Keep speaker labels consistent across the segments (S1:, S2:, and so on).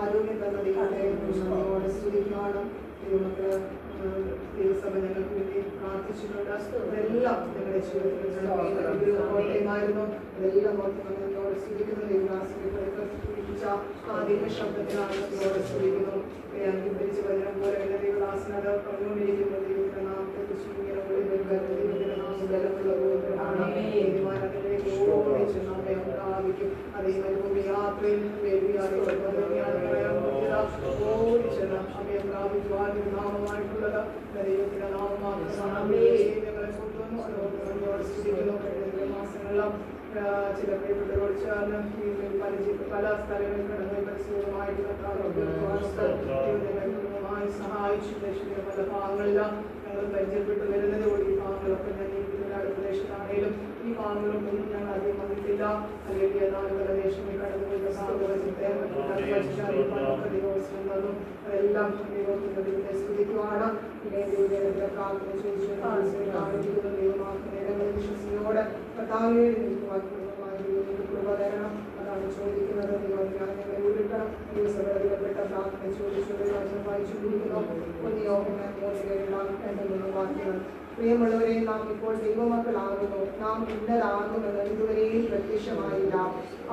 S1: ആരോഗ്യം തന്നത് അദ്ദേഹത്തോട് സ്തുതിക്കുവാനും നമുക്ക് ദൈവസഭ ഞങ്ങൾക്ക് വേണ്ടി പ്രാർത്ഥിച്ചിട്ടുണ്ട് അതെല്ലാം നിങ്ങളുടെ ജീവിതത്തിൽ കോട്ടയമായിരുന്നു അതെല്ലാം ഓർത്ത് നമ്മളോട് സ്തുതിക്കുന്നു ദൈവദാസിനെടുക്ക പിടിപ്പിച്ച ആ ദൈവശബ്ദത്തിനാണ് നിങ്ങളോട് സ്തുതിക്കുന്നു അനുഭവിച്ച് വചനം പോലെ ദൈവദാസിനത് പറഞ്ഞുകൊണ്ടിരിക്കുന്നത് ദൈവത്തിനാമത്തെ കുറിച്ച് ഇങ്ങനെ യാത്രയിൽ ദൈവത്തിന്റെ ചില സഹായിച്ചു ഭാഗങ്ങളെല്ലാം ഞങ്ങൾ പരിചയപ്പെട്ടു വരുന്നതോടെ മാർഗങ്ങളൊന്നും ഞാൻ ആദ്യം വന്നിട്ടില്ല അല്ലെങ്കിൽ കടന്നുപോയ സാഹചര്യത്തെ ദിവസം തന്നു അതെല്ലാം ദൈവത്തിന്റെ സ്തുതിക്കുവാണ് ദൈവത്തെ പ്രാർത്ഥന ചോദിച്ചു കാണിക്കുന്ന ദൈവമാക്കുന്ന വിശ്വസിയോടെ കഥാവിനെ കൃപ തരണം അതാണ് ചോദിക്കുന്നത് ദൈവത്തിനാണെങ്കിൽ ഉരുട്ടണം ദിവസങ്ങളിൽപ്പെട്ട പ്രാർത്ഥന ചോദിച്ചു വായിച്ചു കൊടുക്കുന്നു ഒന്ന് യോഗം വാക്യങ്ങൾ പ്രിയമുള്ളവരെ നാം ഇപ്പോൾ ദൈവമക്കളാകുന്നു നാം ഇന്നതാകുന്നത് ഇതുവരെയും പ്രത്യക്ഷമായില്ല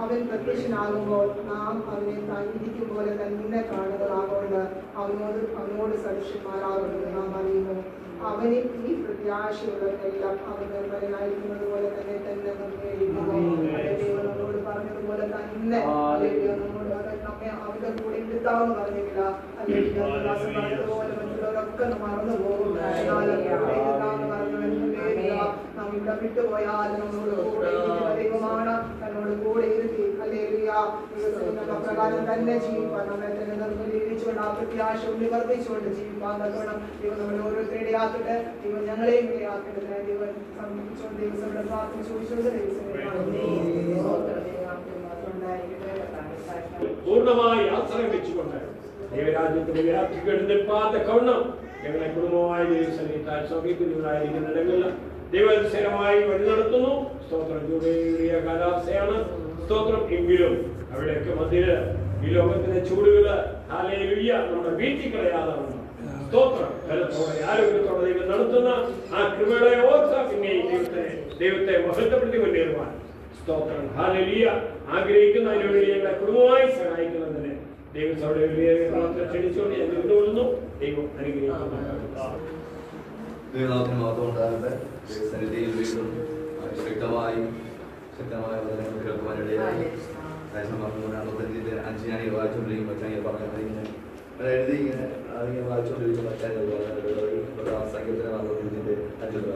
S1: അവൻ പ്രത്യക്ഷനാകുമ്പോൾ നാം അവനെ തന്നിരിക്കും പോലെ തന്നെ കാണുന്നതാകൊണ്ട് അവനോട് അവനോട് സദൃശ്യന്മാരാകുന്നത് നാം അറിയുന്നു അവന് ഈ പ്രത്യാശയുള്ളവരെല്ലാം അവൻ നിർമ്മലനായിരിക്കുന്നത് പോലെ തന്നെ തന്നെ നമ്മെ ദൈവം നമ്മളോട് പറഞ്ഞതുപോലെ തന്നെ അല്ലെങ്കിൽ നമ്മോട് നമ്മെ അവരുടെ കൂടെ എടുത്താവെന്ന് പറഞ്ഞില്ല അല്ലെങ്കിൽ പറഞ്ഞതുപോലെ മറ്റുള്ളവരൊക്കെ മറന്നു പോകും പ്രകാരം തന്നെ ജീവിപ്പാൻ നമ്മളെ തന്നെ നിർമ്മിച്ചുകൊണ്ട് ആ പ്രത്യാശ ഉള്ളി വർദ്ധിച്ചുകൊണ്ട് ജീവിപ്പാൻ നൽകണം ദൈവം നമ്മുടെ ഓരോരുത്തരുടെ ആക്കട്ടെ ദൈവം ഞങ്ങളെയും ആക്കട്ടെ ദൈവം സംബന്ധിച്ചുകൊണ്ട് ദൈവം നമ്മുടെ പ്രാർത്ഥന ചോദിച്ചുകൊണ്ട്
S2: പൂർണ്ണമായി ആശ്രയിച്ചുകൊണ്ട് ദൈവരാജ്യത്തിന്റെ വ്യാപ്തിക്കെടുത്തിപ്പാത്ത കവണ്ണം ഞങ്ങളെ കുടുംബമായ ദൈവസന്നിധാൻ സമീപിക്കുന്നതായിരിക്കുന്നിടങ്ങളിൽ ദൈവസ്ഥിരമായി വഴി നടത്തുന്നു സ്തോത്രം ജൂബേറിയ കാലാവസ്ഥയാണ് സ്തോത്രം എങ്കിലും അവിടെയൊക്കെ മധ്യ ഈ ലോകത്തിന്റെ ചൂടുകള് ഹാലയിലുയ്യ നമ്മുടെ വീട്ടിൽ കളയാതാണ് സ്തോത്രം ബലത്തോടെ ആരോഗ്യത്തോടെ ദൈവം നടത്തുന്ന ആ കൃപയുടെ ഓർത്ത പിന്നെ ദൈവത്തെ ദൈവത്തെ മഹത്വപ്പെടുത്തി സ്തോത്രം ഹാലലിയ ആഗ്രഹിക്കുന്ന അതിനുവേണ്ടി ഞങ്ങളെ കുടുംബമായി സഹായിക്കുന്നതിന് ദൈവത്തോടെ പ്രാർത്ഥന ക്ഷണിച്ചുകൊണ്ട് ഞാൻ വിട്ടുകൊള്ളുന്നു ദൈവം അനുഗ്രഹിക്കുന്നു
S3: ദൈവനാഥൻ മാത്രം ഉണ്ടാകട്ടെ വീണ്ടും ശക്തമായി ശക്തമായ വചനങ്ങൾ കേൾക്കുവാനിടയായി പറഞ്ഞു ജിന്റെ അഞ്ച് ഞാൻ വായിച്ചുകൊണ്ടിരിക്കും മച്ചാൻ പറഞ്ഞിങ്ങനെ എഴുതി ഇങ്ങനെ അതിങ്ങനെ വായിച്ചുകൊണ്ടിരിക്കും മച്ചാൻ സംഗീതത്തിന് വന്നത് ഇതിന്റെ അഞ്ചു കേട്ടോ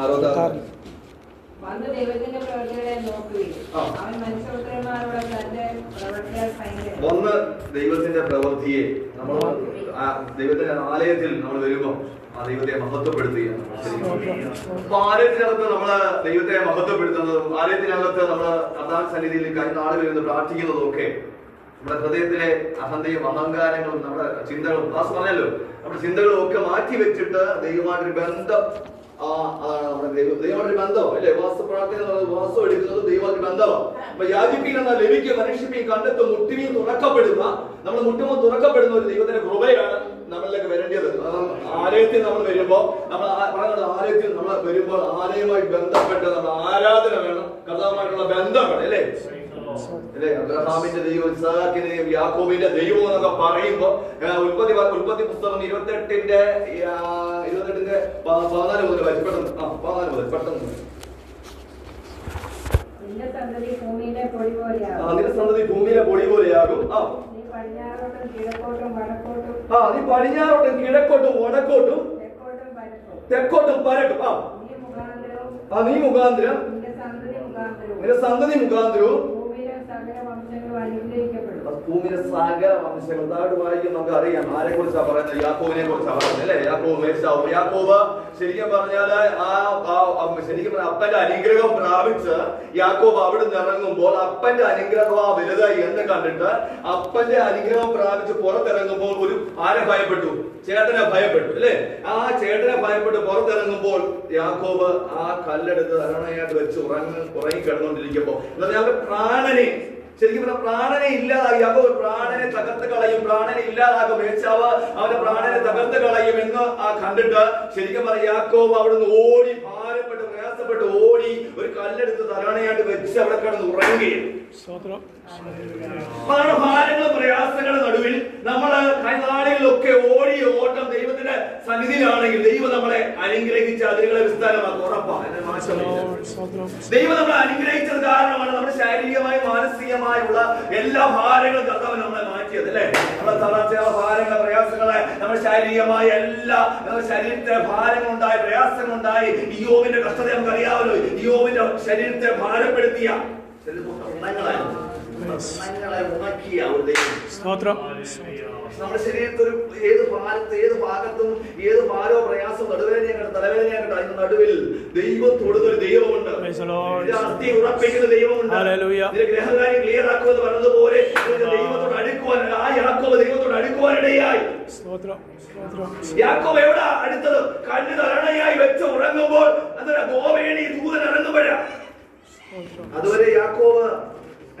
S2: ആറോ
S4: വന്ന് ദൈവത്തിന്റെ പ്രവൃത്തികളെ നോക്കുകയും അവൻ മനുഷ്യപുത്രന്മാരോട് തന്റെ
S2: ഒന്ന് ദൈവത്തിന്റെ പ്രവൃത്തിയെ നമ്മൾ ദൈവത്തിന്റെ ആലയത്തിൽ നമ്മൾ വരുമ്പോൾ ആ ദൈവത്തെ മഹത്വപ്പെടുത്തുകയാണ് അപ്പൊ ആലയത്തിനകത്ത് നമ്മൾ ദൈവത്തെ മഹത്വപ്പെടുത്തുന്നതും ആലയത്തിനകത്ത് നമ്മൾ കഥാ സന്നിധിയിൽ കഴിഞ്ഞ നാളുകൾ ഇരുന്ന് പ്രാർത്ഥിക്കുന്നതും ഒക്കെ നമ്മുടെ ഹൃദയത്തിലെ അഹന്തയും അഹങ്കാരങ്ങളും നമ്മുടെ ചിന്തകളും ദാസ് പറഞ്ഞല്ലോ നമ്മുടെ ചിന്തകളും ഒക്കെ മാറ്റി വെച്ചിട്ട് ദൈവമായിട്ടൊരു ബന്ധം ആ ദൈവമായിട്ട് ബന്ധം അല്ലേ വാസ പ്രാർത്ഥന വാസം എടുക്കുന്നത് ദൈവമായിട്ട് ബന്ധമാണ് അപ്പൊ യാചിപ്പിൻ എന്ന ലഭിക്കും മനുഷ്യപ്പിൻ കണ്ടെത്തും മുട്ടിനെയും തുറക്കപ്പെടുന്ന നമ്മൾ മുട്ടുമ്പോൾ തുറക്കപ്പെടുന്ന ഒരു ദൈവത്തിന്റെ കൃപയാണ് നമ്മളിലേക്ക് വരേണ്ടത് ആലയത്തിൽ നമ്മൾ വരുമ്പോൾ നമ്മൾ പറഞ്ഞത് ആലയത്തിൽ നമ്മൾ വരുമ്പോൾ ആലയവുമായി ബന്ധപ്പെട്ട് നമ്മൾ ആരാധന വേണം കർത്താവുമായിട്ടുള്ള ബന്ധം വേണം അല്ലേ അല്ലേ അബ്രഹാമിന്റെ ദൈവം ഇസാഖിന്റെ ദൈവം യാക്കോബിന്റെ ദൈവം എന്നൊക്കെ പറയുമ്പോൾ ഉൽപ്പത്തി ഉൽപ്പത്തി പുസ്തകം ഇരുപത്തെട്ടിന്റെ പതിനാല് മുതൽ വരി പെട്ടെന്ന് ആ പതിനാല് മുതൽ പെട്ടെന്ന്
S4: നിന്റെ സന്തതി ഭൂമിയിലെ പൊടി
S2: പോലെയാകും ആ
S4: നീ പടിഞ്ഞാറോട്ടും കിഴക്കോട്ടും വടക്കോട്ടും
S2: വടക്കോട്ടും തെക്കോട്ടും പരട്ടും ആ നീ മുഖാന്തരം നിന്റെ സന്തതി മുഖാന്തരവും ഭൂമിയിലെ സകല വംശങ്ങൾ ഉദാഹരണം വായിക്കും നമുക്ക് അറിയാം ആരെ കുറിച്ചാ പറയുന്നത് യാക്കോവിനെ കുറിച്ചാ പറയുന്നത് അല്ലെ യാക്കോബ് മേശാവും യാക്കോവ് ശരിക്കും പറഞ്ഞാൽ ആ ശരിക്കും അപ്പന്റെ അനുഗ്രഹം പ്രാപിച്ച് യാക്കോബ് അവിടെ നിന്ന് ഇറങ്ങുമ്പോൾ അപ്പന്റെ അനുഗ്രഹം ആ വലുതായി എന്ന് കണ്ടിട്ട് അപ്പന്റെ അനുഗ്രഹം പ്രാപിച്ച് പുറത്തിറങ്ങുമ്പോൾ ഒരു ആരെ ഭയപ്പെട്ടു ചേട്ടനെ ഭയപ്പെട്ടു അല്ലെ ആ ചേട്ടനെ ഭയപ്പെട്ട് പുറത്തിറങ്ങുമ്പോൾ യാക്കോബ് ആ കല്ലെടുത്ത് അരണയായിട്ട് വെച്ച് ഉറങ്ങി ഉറങ്ങി കിടന്നുകൊണ്ടിരിക്കുമ്പോൾ എന്നാൽ അവരുടെ പ്രാണനെ ശരിക്കും ഇവിടെ പ്രാണനെ ഇല്ലാതാക്കി അപ്പോൾ പ്രാണനെ തകർത്ത് കളയും പ്രാണനെ ഇല്ലാതാക്കും മേച്ചാവ് അവന്റെ പ്രാണനെ തകർത്ത് കളയും എന്ന് ആ കണ്ടിട്ട് ശരിക്കും പറഞ്ഞ യാക്കോവ് അവിടുന്ന് ഓടി ഭാരപ്പെട്ട് പ്രയാസപ്പെട്ട് ഓടി ഒരു കല്ലെടുത്ത് തരണയായിട്ട് വെച്ച് അവിടെ കിടന്ന് ഉറങ്ങുകയും ഭാരങ്ങൾ പ്രയാസങ്ങളുടെ നടുവിൽ നമ്മൾ കൈനാളികളിലൊക്കെ ഓടി ഓട്ടം ദൈവത്തിന്റെ സന്നിധിയിലാണെങ്കിൽ ദൈവം നമ്മളെ അനുഗ്രഹിച്ച അതിരുകളെ വിസ്താരമാക്കും ഉറപ്പാണ് ദൈവം നമ്മളെ അനുഗ്രഹിച്ചത് കാരണമാണ് നമ്മുടെ ശാരീരികമായും മാനസികമായുള്ള എല്ലാ ഭാരങ്ങളും കർത്താവ് നമ്മളെ മാറ്റിയത് അല്ലേ നമ്മളെ തളർച്ച ഭാരങ്ങളെ പ്രയാസങ്ങളെ നമ്മുടെ ശാരീരികമായ എല്ലാ ശരീരത്തെ ഭാരങ്ങളുണ്ടായി പ്രയാസങ്ങളുണ്ടായി യോവിന്റെ കഷ്ടത ഈ യോവിന്റെ ശരീരത്തെ ഭാരപ്പെടുത്തിയ മരണങ്ങളായിരുന്നു മരണങ്ങളെ ഉണക്കിയ ഒരു ദൈവം നമ്മുടെ ശരീരത്തിൽ ഒരു ഏത് ഭാരത്ത് ഏത് ഭാഗത്തും ഏത് ഭാരോ പ്രയാസം നടുവേദനയാകട്ടെ തലവേദനയാകട്ടെ നടുവിൽ ദൈവത്തോടുന്ന ഒരു ദൈവമുണ്ട് അസ്ഥി ഉറപ്പിക്കുന്ന ദൈവമുണ്ട് ഗ്രഹകാര്യം ക്ലിയർ ആക്കുമെന്ന് പറഞ്ഞതുപോലെ ദൈവത്തോട് അടുക്കുവാൻ ആ യാക്കോബ് ദൈവത്തോട് അടുക്കുവാനിടയായി യാക്കോബ് എവിടെ അടുത്തത്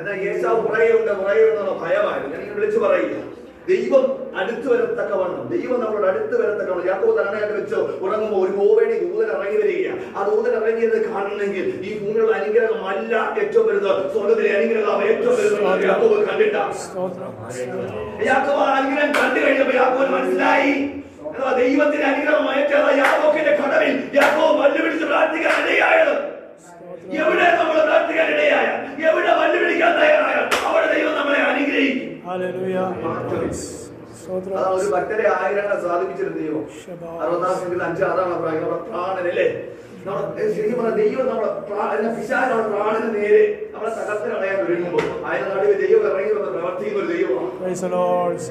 S2: എന്നാൽ യേശാവ് പറയുന്നുണ്ട് പുറകെയുണ്ടെന്നുള്ള ഭയമായിരുന്നു ഞാൻ വിളിച്ചു പറയില്ല ദൈവം അടുത്തു വരത്തക്ക വണ്ണം ദൈവം നമ്മളോട് അടുത്തു വരത്തക്ക വണ്ണം യാക്കോ തരണയായിട്ട് വെച്ചോ ഉറങ്ങുമ്പോൾ ഒരു കോവേണി ദൂതൻ ഇറങ്ങി വരിക ആ ദൂതൻ ഇറങ്ങിയത് കാണണമെങ്കിൽ ഈ ഭൂമിയുടെ അനുഗ്രഹം അല്ല ഏറ്റവും വരുന്നത് സ്വർഗത്തിലെ അനുഗ്രഹം ഏറ്റവും വരുന്നത് യാക്കോ കണ്ടിട്ട യാക്കോ ആ അനുഗ്രഹം കണ്ടു കഴിഞ്ഞപ്പോ യാക്കോ മനസ്സിലായി ദൈവത്തിന്റെ അനുഗ്രഹം ഏറ്റത് യാക്കോക്കിന്റെ കടവിൽ യാക്കോ മല്ലുപിടിച്ച് പ്രാർത്ഥിക്കാൻ ഇടയായത് എവിടെ നമ്മളെ ഒരു ഭക്തരെ ആയിരങ്ങളെ സാധിപ്പിച്ചിരുന്ന ദൈവം അറുപതാം സംഖ്യയിൽ അഞ്ചാതാണ് പ്രാണനല്ലേ ശരിക്കും പറഞ്ഞ ദൈവം നമ്മളെ പിശാച് നമ്മുടെ പ്രാണന് നേരെ നമ്മളെ തകർത്ത് കളയാൻ ഒരുങ്ങുമ്പോൾ നടുവ് ദൈവം ഇറങ്ങി പ്രവർത്തിക്കുന്ന ഒരു ദൈവമാണ്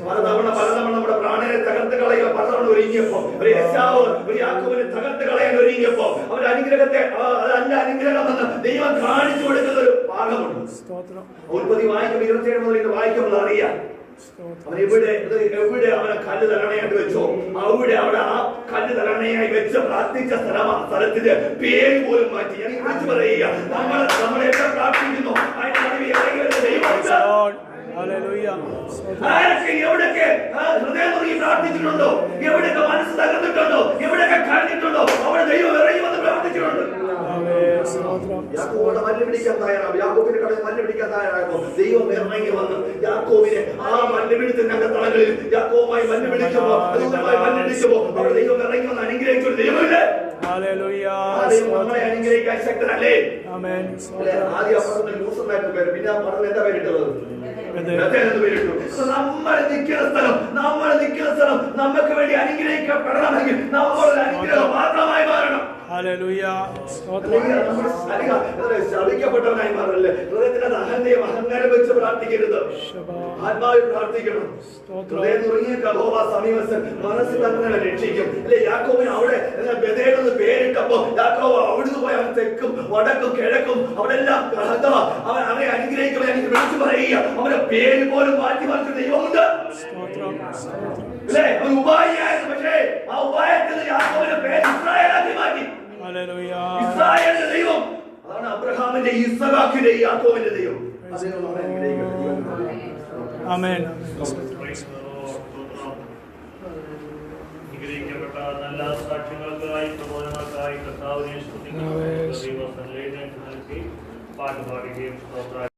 S2: പലതവണ പലതവണ നമ്മുടെ പ്രാണനെ തകർത്ത് കളയുക പലതവണ ഒരുങ്ങിയപ്പോ ഒരു യശാവ് ഒരു യാക്കോവിനെ തകർത്ത് കളയാൻ ഒരുങ്ങിയപ്പോ അവർ അനുഗ്രഹത്തെ അല്ല അനുഗ്രഹമെന്ന് ദൈവം കാണിച്ചു കൊടുക്കുന്ന ഒരു ഭാഗമുണ്ട് ഉൽപ്പത്തി വായിക്കുമ്പോൾ ഇരുപത്തിയേഴ് മുതൽ വായിക്കുമ്പോൾ അറിയാം അവനെവിടെ എവിടെ അവനെ കല്ല് തരണയായിട്ട് വെച്ചോ അവിടെ അവിടെ ആ കല്ല് തരണയായി വെച്ച് പ്രാർത്ഥിച്ച സ്ഥലം ആ സ്ഥലത്തിന്റെ പേര് പോലും മാറ്റി ഞാൻ വിളിച്ചു പറയുക നമ്മൾ നമ്മളെല്ലാം പ്രാർത്ഥിക്കുന്നു അതിന് ദൈവം ആരൊക്കെ എവിടൊക്കെ ഹൃദയം തുറക്കി പ്രാർത്ഥിച്ചിട്ടുണ്ടോ എവിടൊക്കെ മനസ്സ് തകർന്നിട്ടുണ്ടോ എവിടൊക്കെ കരഞ്ഞിട്ടുണ്ടോ അവിടെ ദൈവം ഇറങ്ങി വന്ന് പ്രാർത്ഥിച്ചിട്ടുണ്ട് യാക്കോബിനെ മല്ല് പിടിക്കാൻ തയ്യാറാവും യാക്കോബിന്റെ കടയിൽ മല്ല് പിടിക്കാൻ തയ്യാറാകും ദൈവം ഇറങ്ങി വന്ന് യാക്കോബിനെ ആ മല്ല് പിടിച്ചതിന്റെ അകത്തളങ്ങളിൽ യാക്കോബുമായി മല്ല് പിടിച്ചപ്പോ അതുമായി മല്ല് പിടിച്ചപ്പോ അവിടെ ദൈവം ഇറങ്ങി വന്ന് അനുഗ്രഹിച്ചൊരു ദൈവമില്ലേ നമ്മൾ നിൽക്കുന്ന സ്ഥലം നമ്മൾ നിൽക്കുന്ന സ്ഥലം നമുക്ക് വേണ്ടി അനുഗ്രഹിക്കപ്പെടണമെങ്കിൽ നമ്മളൊരു അനുഗ്രഹം ശളിക്കപ്പെട്ടവനായി മാറല്ലേ ഹൃദയത്തിന്റെ അഹന്തയും അഹങ്കാരം വെച്ച് പ്രാർത്ഥിക്കരുത് ആത്മാവിൽ പ്രാർത്ഥിക്കണം ഹൃദയം തുടങ്ങിയ കബോവ സമീപസ്ഥൻ മനസ്സിൽ അങ്ങനെ രക്ഷിക്കും അല്ലെ യാക്കോബിന് അവിടെ ബദേടെന്ന് യാക്കോബ് അവിടുന്ന് പോയി തെക്കും വടക്കും കിഴക്കും അവിടെ എല്ലാം അവൻ അവനെ അനുഗ്രഹിക്കുമ്പോൾ എനിക്ക് വിളിച്ചു പറയുക അവന്റെ പേര് പോലും മാറ്റി മറിച്ച ദൈവമുണ്ട് അല്ലേ ഒരു ഉപായിയായിരുന്നു പക്ഷേ ആ ഉപായത്തിൽ പേര് ഇസ്രായേലാക്കി മാറ്റി ഇസ്രായേലിന്റെ ദൈവം അതാണ് അബ്രഹാമിന്റെ ഇസഹാക്കിന്റെ യാക്കോവിന്റെ ദൈവം അദ്ദേഹം ആമേൻ അനുഗ്രഹിക്കപ്പെട്ട നല്ല സാക്ഷ്യങ്ങൾക്കായി പ്രബോധനങ്ങൾക്കായി കർത്താവിനെ പാട്ട് പാടുകയും സ്തോത്ര